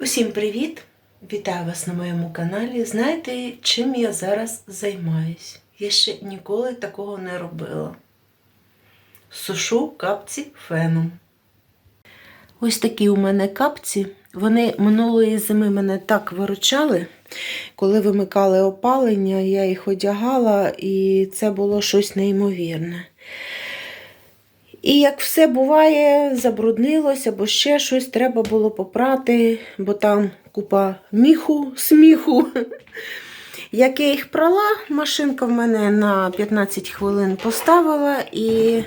Усім привіт! Вітаю вас на моєму каналі. Знаєте, чим я зараз займаюсь? Я ще ніколи такого не робила. Сушу капці феном. Ось такі у мене капці. Вони минулої зими мене так виручали. Коли вимикали опалення, я їх одягала, і це було щось неймовірне. І як все буває, забруднилося, бо ще щось треба було попрати, бо там купа міху, сміху. Як я їх прала, машинка в мене на 15 хвилин поставила і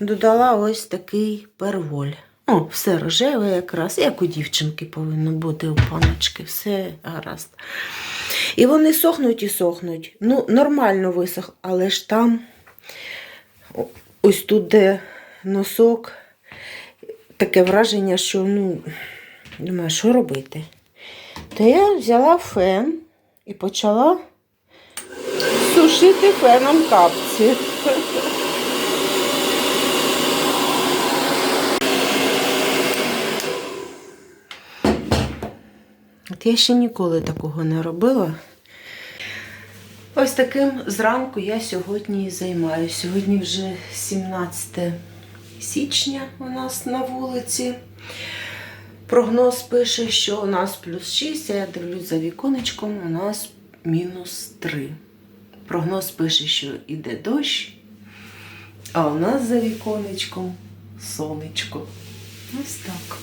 додала ось такий перволь. О, все рожеве якраз, як у дівчинки повинно бути у паночки, все гаразд. І вони сохнуть і сохнуть. Ну, нормально висох, але ж там ось тут, де носок, таке враження, що ну, думаю, що робити. То я взяла фен і почала сушити феном капці. От я ще ніколи такого не робила. Ось таким зранку я сьогодні і займаюся. Сьогодні вже 17 січня у нас на вулиці. Прогноз пише, що у нас плюс 6, а я дивлюсь за віконечком, у нас мінус 3. Прогноз пише, що йде дощ, а у нас за віконечком сонечко. Ось так.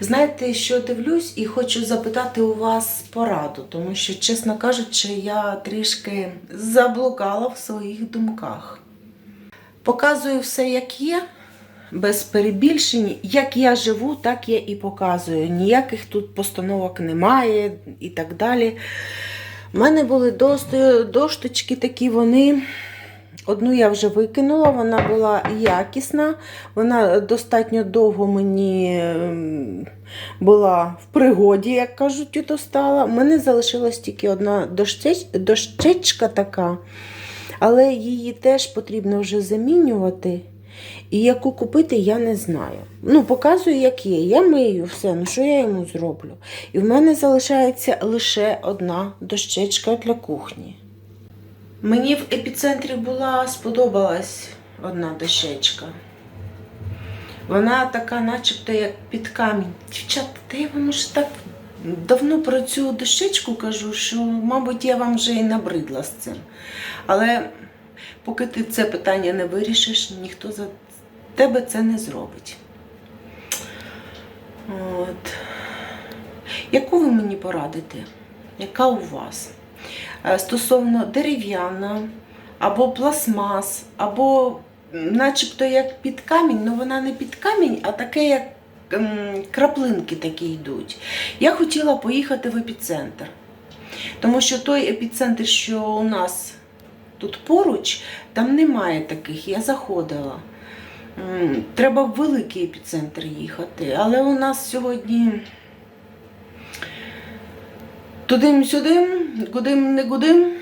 Знаєте, що дивлюсь, і хочу запитати у вас пораду, тому що, чесно кажучи, я трішки заблукала в своїх думках. Показую все, як є, без перебільшень. Як я живу, так я і показую. Ніяких тут постановок немає і так далі. У мене були дошточки такі, вони. Одну я вже викинула, вона була якісна, вона достатньо довго мені ем, була в пригоді, як кажуть, ото стала. У мене залишилась тільки одна дощечка така, але її теж потрібно вже замінювати. І яку купити, я не знаю. Ну, показую, як є. Я мию все, ну що я йому зроблю? І в мене залишається лише одна дощечка для кухні. Мені в епіцентрі була сподобалась одна дощечка. Вона така, начебто, як під камінь. Дівчата, та я вам ж так давно про цю дощечку кажу, що, мабуть, я вам вже і набридла з цим. Але поки ти це питання не вирішиш, ніхто за тебе це не зробить. От. Яку ви мені порадите? Яка у вас? Е, Стосовно дерев'яна, або пластмас, або начебто як під камінь, але вона не під камінь, а таке, як краплинки такі йдуть. Я хотіла поїхати в епіцентр. Тому що той епіцентр, що у нас тут поруч, там немає таких. Я заходила. Треба в великий епіцентр їхати. Але у нас сьогодні тудим-сюдим, гудим-не гудим.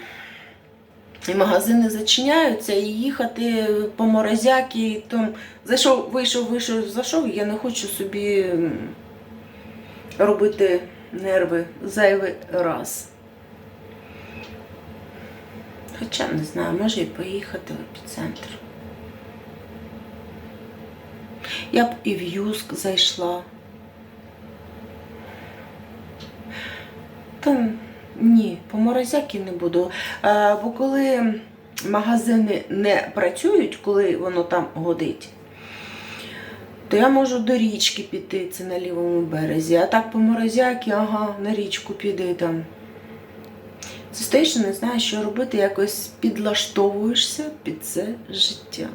І магазини зачиняються, і їхати по морозяки, там зайшов, вийшов, вийшов, зайшов. Я не хочу собі робити нерви зайвий раз. Хоча не знаю, може і поїхати в епіцентр. Я б і в Юск зайшла. Та ні, по морозяки не буду. Е, бо коли магазини не працюють, коли воно там годить, то я можу до річки піти, це на лівому березі. А так по морозяки, ага, на річку піди там. Стоїш і не знаєш, що робити, якось підлаштовуєшся під це життя.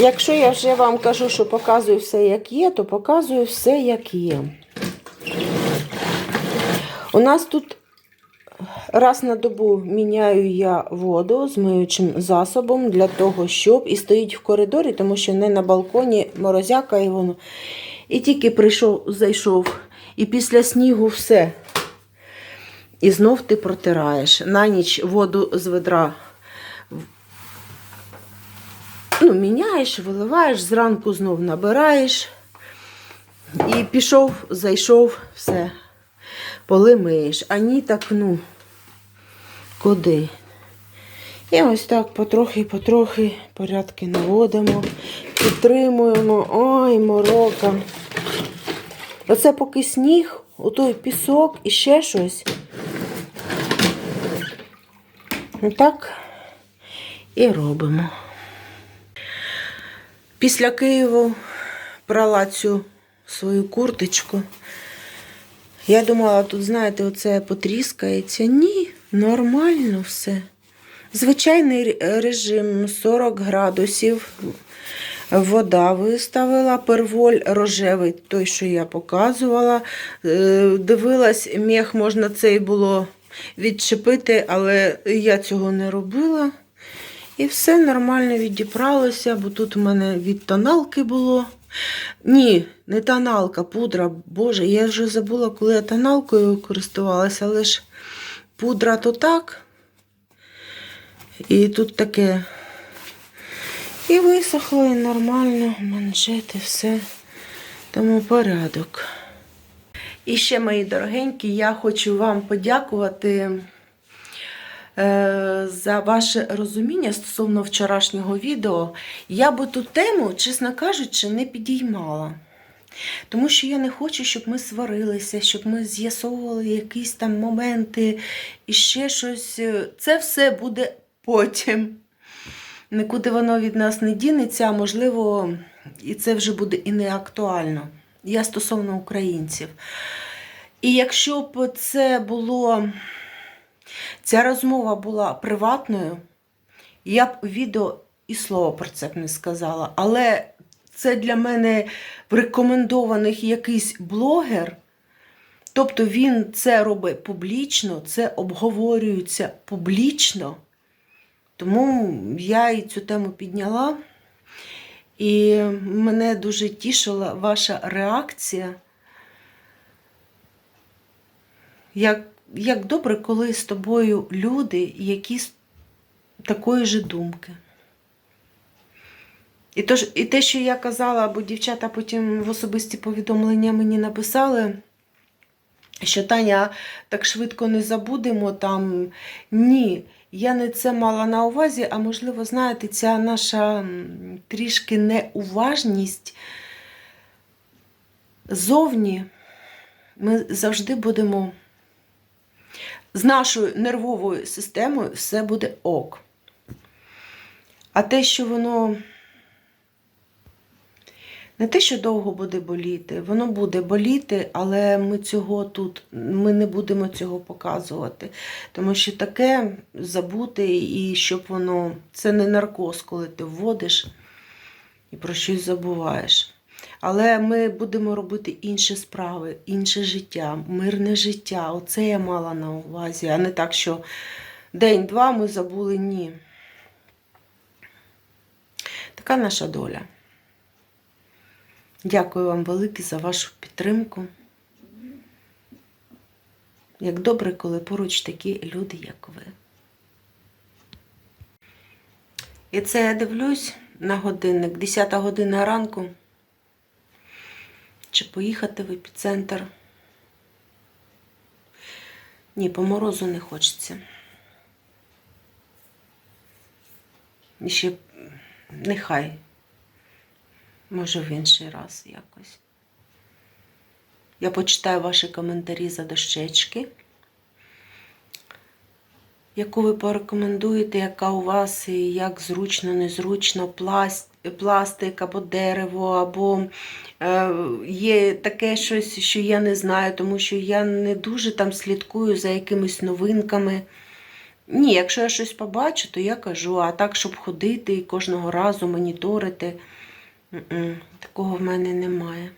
Якщо я вже вам кажу, що показую все, як є, то показую все, як є. У нас тут раз на добу міняю я воду з миючим засобом для того, щоб і стоїть в коридорі, тому що не на балконі морозяка і воно. І тільки прийшов, зайшов, і після снігу все. І знов ти протираєш. На ніч воду з ведра ну, міняєш, виливаєш, зранку знов набираєш. І пішов, зайшов, все. Поли миєш. А ні, так ну. Куди? І ось так потрохи-потрохи порядки наводимо, підтримуємо. Ой, морока. Оце поки сніг, отой пісок і ще щось. Отак і робимо. Після Києву брала цю свою курточку. Я думала, тут, знаєте, оце потріскається. Ні, нормально все. Звичайний режим 40 градусів. Вода виставила, перволь рожевий, той, що я показувала. Е, Дивилась, мех можна цей було відчепити, але я цього не робила. І все нормально відібралося, бо тут у мене від тоналки було. Ні, не тоналка, пудра. Боже, я вже забула, коли я тоналкою користувалася, але ж пудра то так. І тут таке. І висохло, і нормально, манжети, все. Тому порядок. І ще, мої дорогенькі, я хочу вам подякувати е, за ваше розуміння стосовно вчорашнього відео. Я би ту тему, чесно кажучи, не підіймала. Тому що я не хочу, щоб ми сварилися, щоб ми з'ясовували якісь там моменти і ще щось. Це все буде потім. Нікуди воно від нас не дінеться, а можливо, і це вже буде і не актуально. Я стосовно українців. І якщо б це було, ця розмова була приватною, я б відео і слова про це б не сказала. Але це для мене в рекомендованих якийсь блогер. Тобто він це робить публічно, це обговорюється публічно. Тому я і цю тему підняла. І мене дуже тішила ваша реакція. Як, як добре, коли з тобою люди, які з такої ж думки. І, тож, і те, що я казала, бо дівчата потім в особисті повідомлення мені написали, що Таня так швидко не забудемо там. Ні, я не це мала на увазі, а можливо, знаєте, ця наша трішки неуважність зовні ми завжди будемо з нашою нервовою системою все буде ок. А те, що воно не те, що довго буде боліти, воно буде боліти, але ми цього тут ми не будемо цього показувати. Тому що таке забути, і щоб воно. Це не наркоз, коли ти вводиш і про щось забуваєш. Але ми будемо робити інші справи, інше життя, мирне життя. Оце я мала на увазі, а не так, що день-два ми забули ні. Така наша доля. Дякую вам велике за вашу підтримку. Як добре, коли поруч такі люди, як ви. І це я дивлюсь на годинник, 10 година ранку. Чи поїхати в епіцентр? Ні, по морозу не хочеться. І ще нехай. Може, в інший раз якось. Я почитаю ваші коментарі за дощечки, яку ви порекомендуєте, яка у вас і як зручно, незручно, пласт, пластик або дерево, або е, є таке щось, що я не знаю, тому що я не дуже там слідкую за якимись новинками. Ні, якщо я щось побачу, то я кажу, а так, щоб ходити і кожного разу моніторити. Такого в мене немає.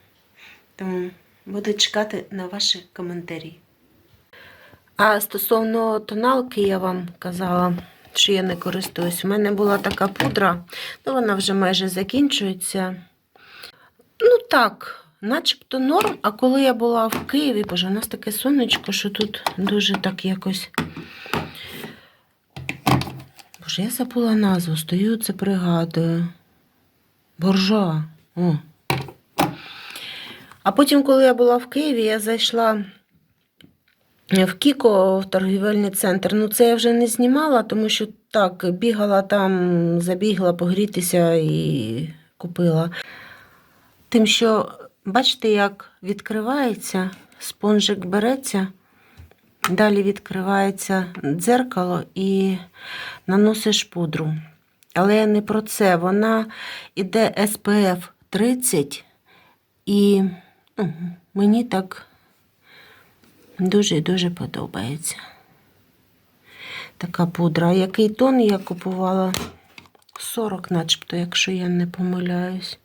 Тому буду чекати на ваші коментарі. А стосовно тоналки, я вам казала, що я не користуюсь. У мене була така пудра, ну вона вже майже закінчується. Ну так, начебто норм. А коли я була в Києві, боже, у нас таке сонечко, що тут дуже так якось. Боже, я забула назву, стою, це пригадую. Боржа. О. А потім, коли я була в Києві, я зайшла в Кіко в торгівельний центр. Ну, це я вже не знімала, тому що так, бігала там, забігла погрітися і купила. Тим, що бачите, як відкривається, спонжик береться, далі відкривається дзеркало і наносиш пудру. Але не про це. Вона іде SPF 30, і ну, мені так дуже-дуже подобається. Така пудра. Який тон я купувала? 40, начебто, якщо я не помиляюсь.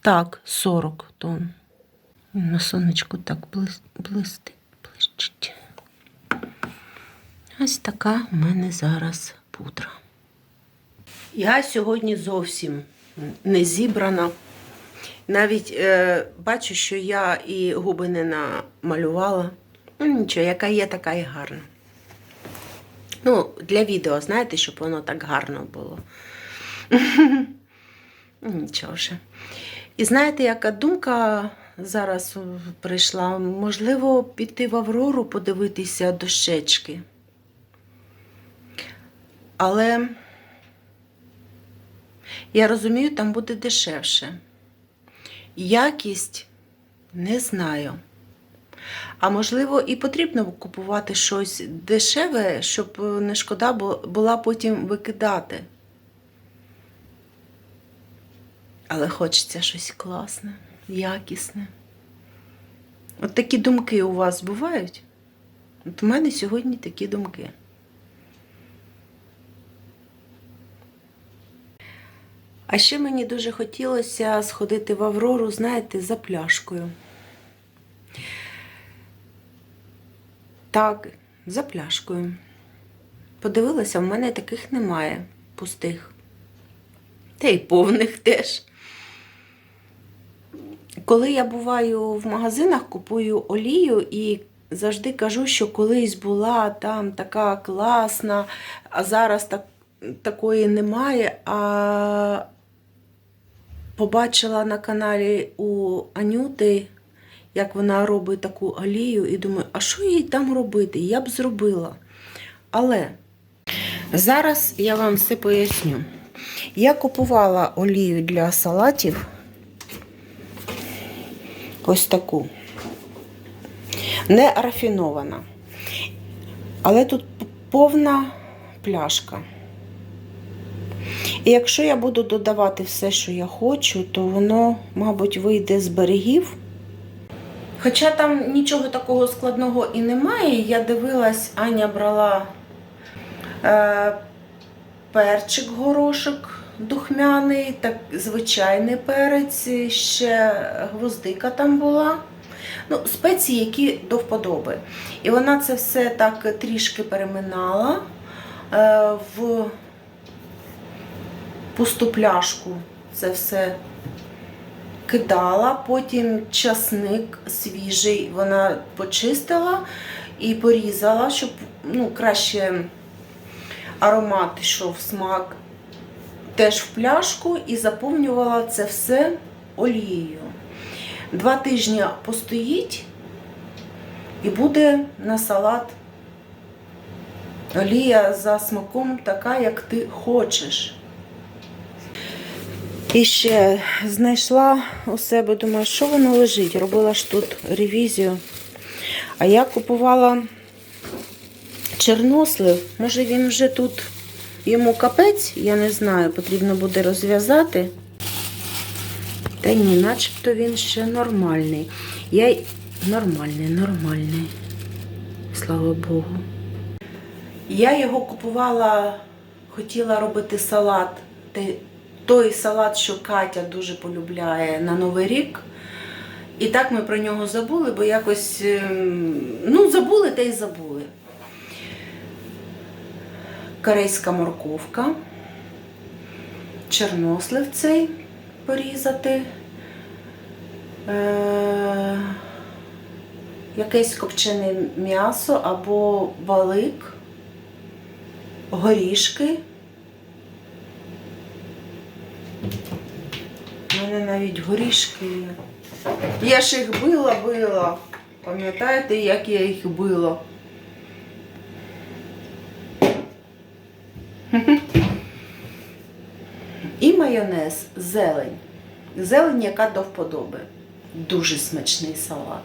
Так, 40 тонн. На сонечку так блистить, блищить. Ось така в мене зараз пудра. Я сьогодні зовсім не зібрана. Навіть е, бачу, що я і губи не намалювала. Ну, нічого, яка є, така і гарна. Ну, для відео, знаєте, щоб воно так гарно було. Нічого вже. І знаєте, яка думка зараз прийшла? Можливо, піти в Аврору подивитися дощечки. Але я розумію, там буде дешевше. Якість не знаю. А можливо, і потрібно купувати щось дешеве, щоб не шкода була потім викидати. Але хочеться щось класне, якісне. От такі думки у вас бувають? От у мене сьогодні такі думки. А ще мені дуже хотілося сходити в Аврору, знаєте, за пляшкою. Так, за пляшкою. Подивилася, в мене таких немає пустих. Та й повних теж. Коли я буваю в магазинах, купую олію і завжди кажу, що колись була там така класна, а зараз так, такої немає. А побачила на каналі у Анюти, як вона робить таку олію, і думаю, а що їй там робити? Я б зробила. Але зараз я вам все поясню. Я купувала олію для салатів. Ось таку. Не рафінована. Але тут повна пляшка. І якщо я буду додавати все, що я хочу, то воно, мабуть, вийде з берегів. Хоча там нічого такого складного і немає, я дивилась, Аня брала е, перчик горошок духмяний, так, звичайний перець, ще гвоздика там була. Ну, спеції, які до вподоби. І вона це все так трішки переминала е, в пусту пляшку. Це все кидала, потім часник свіжий вона почистила і порізала, щоб ну, краще аромат йшов смак теж в пляшку і заповнювала це все олією. Два тижні постоїть і буде на салат олія за смаком така, як ти хочеш. І ще знайшла у себе, думаю, що воно лежить. Робила ж тут ревізію. А я купувала чорнослив. Може він вже тут йому капець, я не знаю, потрібно буде розв'язати. Та ні, начебто він ще нормальний. Я нормальний, нормальний. Слава Богу. Я його купувала, хотіла робити салат. Той салат, що Катя дуже полюбляє на Новий рік. І так ми про нього забули, бо якось ем, ну, забули та й забули. Корейська морковка, чорнослив цей порізати, е- якесь копчене м'ясо або балик, горішки. Мене навіть горішки. Я ж їх била, била. Пам'ятаєте, як я їх била? І майонез, зелень. Зелень, яка до вподоби. Дуже смачний салат.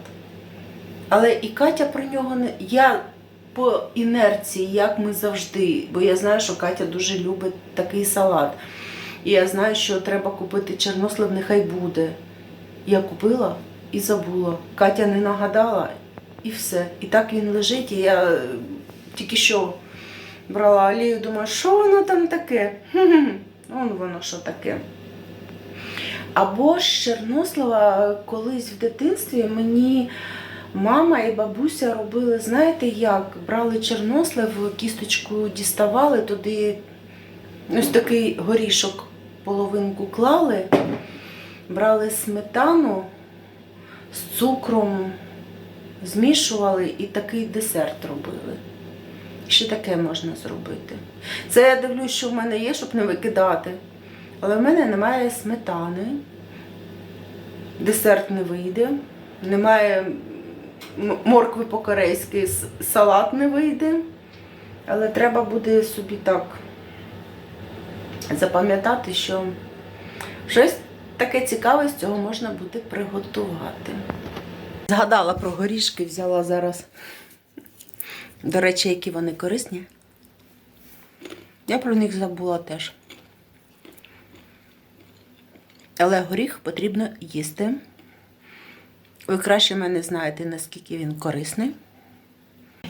Але і Катя про нього не. Я по інерції, як ми завжди, бо я знаю, що Катя дуже любить такий салат. І я знаю, що треба купити чорнослив, нехай буде. Я купила і забула. Катя не нагадала, і все. І так він лежить, і я е, тільки що брала олію, думаю, що воно там таке? Хм-хм, Вон воно що таке. Або з Чернослава колись в дитинстві мені мама і бабуся робили, знаєте як? Брали чорнослив, кісточку діставали, туди ось такий горішок половинку клали, брали сметану з цукром, змішували і такий десерт робили. Ще таке можна зробити. Це я дивлюсь, що в мене є, щоб не викидати. Але в мене немає сметани, десерт не вийде, немає моркви по-корейськи, салат не вийде. Але треба буде собі так запам'ятати, що щось таке цікаве з цього можна буде приготувати. Згадала про горішки, взяла зараз. До речі, які вони корисні. Я про них забула теж. Але горіх потрібно їсти. Ви краще мене знаєте, наскільки він корисний.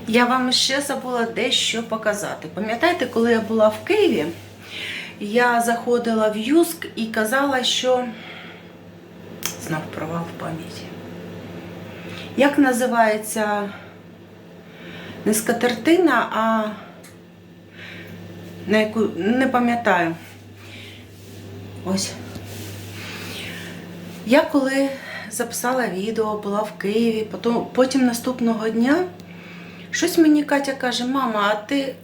Я вам ще забула дещо показати. Пам'ятаєте, коли я була в Києві, я заходила в Юск і казала, що знов провал в пам'яті. Як називається не скатертина, а на яку не пам'ятаю. Ось. Я коли записала відео, була в Києві, потім, потім наступного дня щось мені Катя каже, мама, а ти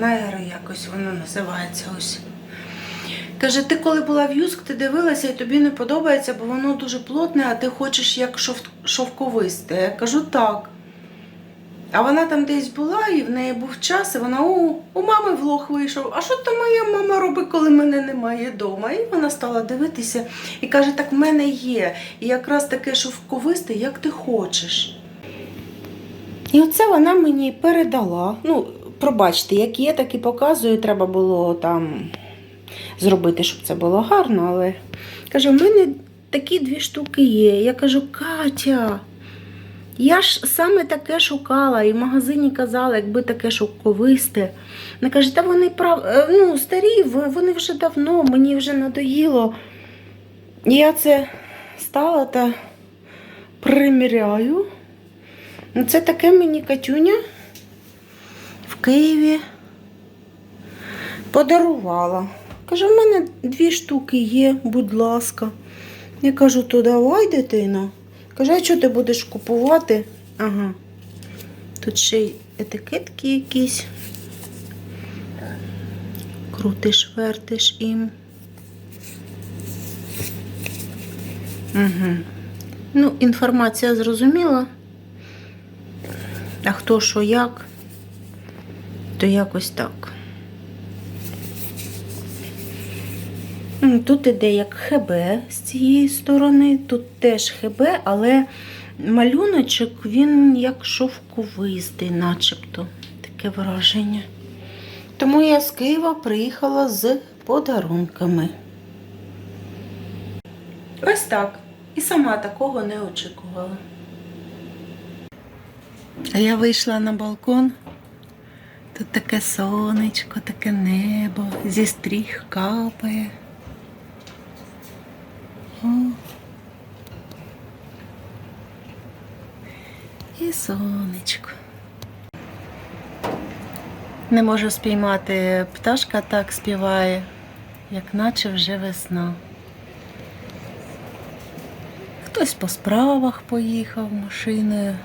Найра якось воно називається ось. Каже, ти коли була в Юск, ти дивилася і тобі не подобається, бо воно дуже плотне, а ти хочеш як шов- шовковисте. Я кажу так. А вона там десь була, і в неї був час, і вона у, у мами влог вийшов. А що то моя мама робить, коли мене немає вдома? І вона стала дивитися і каже: так в мене є. І якраз таке шовковисте, як ти хочеш. І оце вона мені передала. Ну, пробачте, як є, так і показую. Треба було там зробити, щоб це було гарно, але каже, в мене такі дві штуки є. Я кажу, Катя. Я ж саме таке шукала, і в магазині казала, якби таке шовковисте. Вона каже, та вони прав... е, ну, старі, вони вже давно, мені вже надоїло. Я це стала та приміряю. Ну, Це таке мені Катюня Києві подарувала. Каже, в мене дві штуки є, будь ласка. Я кажу, то давай, дитина. Каже, а що ти будеш купувати? Ага. Тут ще й етикетки якісь. Крутиш, вертиш їм. Угу. Ну, інформація зрозуміла. А хто що як, то якось так. Тут іде як ХБ з цієї сторони, тут теж ХБ, але малюночок він як шовковистий, начебто таке враження. Тому я з Києва приїхала з подарунками. Ось так. І сама такого не очікувала. Я вийшла на балкон. Тут таке сонечко, таке небо, зі стріх капає. О. І сонечко. Не можу спіймати пташка так співає, як наче вже весна. Хтось по справах поїхав машиною.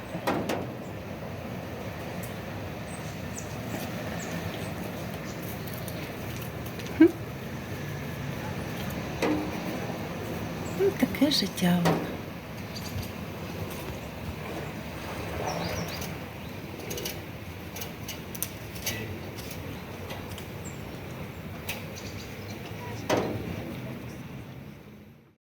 Ну, таке життя вам.